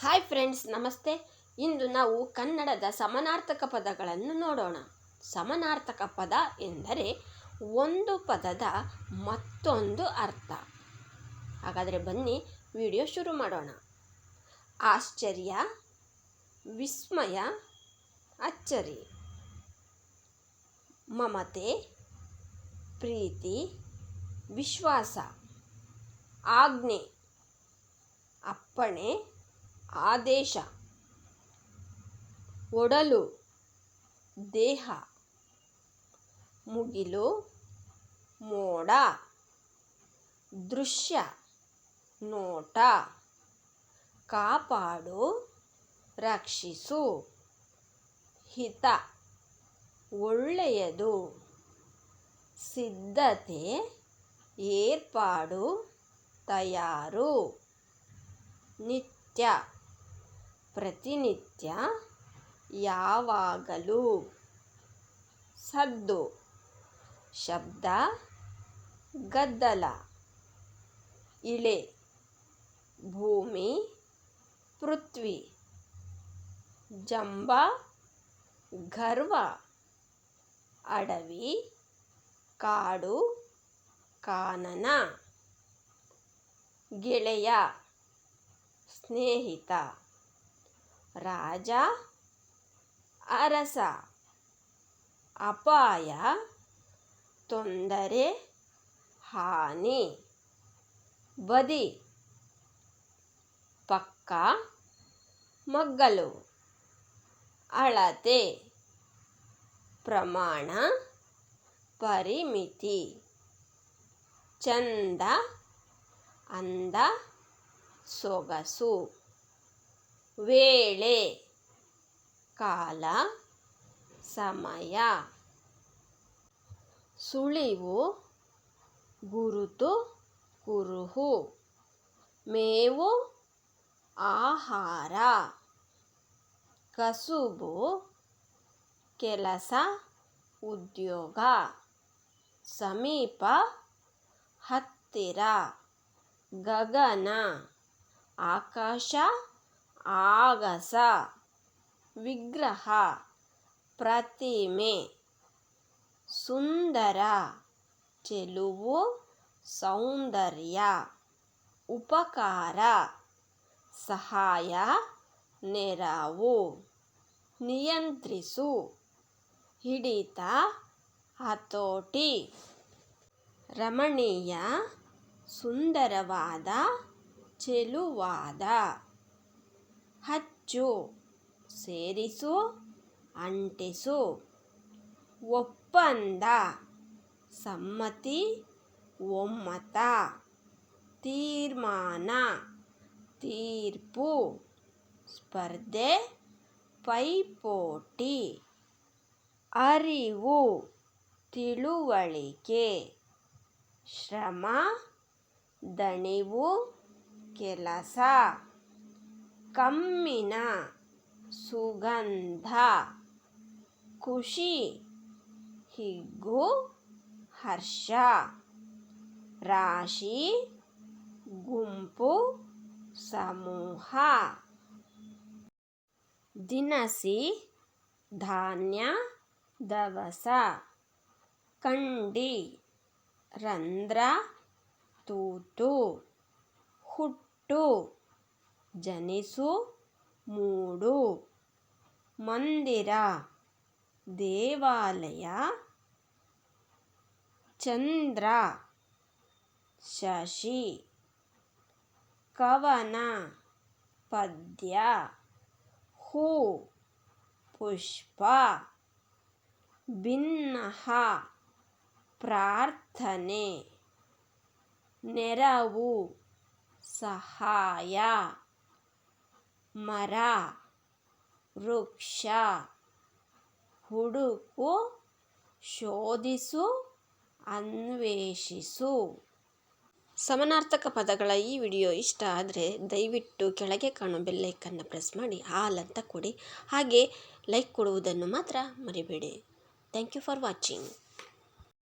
Hi friends ನಮಸ್ತೆ. ಇಂದು ನಾವು ಕನ್ನಡದ ಸಮನಾರ್ಥಕ ಪದಗಳನ್ನು ನೋಡೋಣ. ಸಮನಾರ್ಥಕ ಪದ ಎಂದರೆ ಒಂದು ಪದದ ಮತ್ತೊಂದು ಅರ್ಥ. ಹಾಗಾದರೆ ಬನ್ನಿ ವಿಡಿಯೋ ಶುರು ಮಾಡೋಣ. ಆಶ್ಚರ್ಯ, ವಿಸ್ಮಯ, ಅಚ್ಚರಿ. ಮಮತೆ, ಪ್ರೀತಿ, ವಿಶ್ವಾಸ. ಆಜ್ಞೆ, ಅಪ್ಪಣೆ. ಆದೇಶ. ಒಡಲು ದೇಹ. ಮುಗಿಲು ಮೋಡ. ದೃಶ್ಯ ನೋಟ. ಕಾಪಾಡು, ರಕ್ಷಿಸು. ಹಿತ ಒಳ್ಳೆಯದು. ಸಿದ್ಧತೆ ಏರ್ಪಾಡು, ತಯಾರು. ನಿತ್ಯ ಪ್ರತಿನಿತ್ಯ ಯಾವಾಗಲೂ ಸದ್ದು, ಶಬ್ದ, ಗದ್ದಲ, ಇಳೆ, ಭೂಮಿ, ಪೃಥ್ವಿ, ಜಂಬ, ಗರ್ವ, ಅಡವಿ, ಕಾಡು, ಕಾನನ, ಗೆಳೆಯ, ಸ್ನೇಹಿತ. ರಾಜ ಅರಸ ಅಪಾಯ ತೊಂದರೆ ಹಾನಿ ಬದಿ ಪಕ್ಕ ಮಗ್ಗಲು ಅಳತೆ ಪ್ರಮಾಣ ಪರಿಮಿತಿ ಚಂದ ಅಂದ ಸೊಗಸು. ವೇಳೆ, ಕಾಲ, ಸಮಯ, ಸುಳಿವು, ಗುರುತು, ಕುರುಹು, ಮೇವು, ಆಹಾರ, ಕಸುಬು, ಕೆಲಸ, ಉದ್ಯೋಗ, ಸಮೀಪ, ಹತ್ತಿರ, ಗಗನ, ಆಕಾಶ ಆಗಸ. ವಿಗ್ರಹ, ಪ್ರತಿಮೆ, ಸುಂದರ, ಚೆಲುವು, ಸೌಂದರ್ಯ, ಉಪಕಾರ, ಸಹಾಯ, ನೆರವು, ನಿಯಂತ್ರಿಸು, ಹಿಡಿತ, ಹತೋಟಿ. ರಮಣೀಯ, ಸುಂದರವಾದ, ಚೆಲುವಾದ. ಹಚ್ಚು, ಸೇರಿಸು, ಅಂಟಿಸು. ಒಪ್ಪಂದ, ಸಮ್ಮತಿ, ಒಮ್ಮತ. ತೀರ್ಮಾನ, ತೀರ್ಪು. ಸ್ಪರ್ಧೆ, ಪೈಪೋಟಿ. ಅರಿವು, ತಿಳುವಳಿಕೆ. ಶ್ರಮ, ದಣಿವು, ಕೆಲಸ. ಕಮ್ಮಿನ ಸುಗಂಧ ಖುಷಿ ಹಿಗ್ಗು ಹರ್ಷ ರಾಶಿ ಗುಂಪು ಸಮೂಹ ದಿನಸಿ ಧಾನ್ಯ ದವಸ ಕಂಡಿ ರಂಧ್ರ ತೂತು ಹುಟ್ಟು ಜನಿಸು. ಮೂಡು. ಮಂದಿರ. ದೇವಾಲಯ. ಚಂದ್ರ. ಶಶಿ. ಕವನ. ಪದ್ಯ. ಹೂ. ಪುಷ್ಪ. ಭಿನ್ನಹ ಪ್ರಾರ್ಥನೆ. ನೆರವು. ಸಹಾಯ. ಮರ, ವೃಕ್ಷ, ಹುಡುಕು, ಶೋಧಿಸು, ಅನ್ವೇಷಿಸು. ಸಮನಾರ್ಥಕ ಪದಗಳ ಈ ವಿಡಿಯೋ ಇಷ್ಟ ಆದರೆ ದಯವಿಟ್ಟು ಕೆಳಗೆ ಕಾಣೋ ಬೆಲ್ಲೈಕನ್ನು ಪ್ರೆಸ್ ಮಾಡಿ, ಹಾಲ್ ಅಂತ ಕೊಡಿ. ಹಾಗೆ ಲೈಕ್ ಕೊಡುವುದನ್ನು ಮಾತ್ರ ಮರಿಬೇಡಿ. Thank you for watching.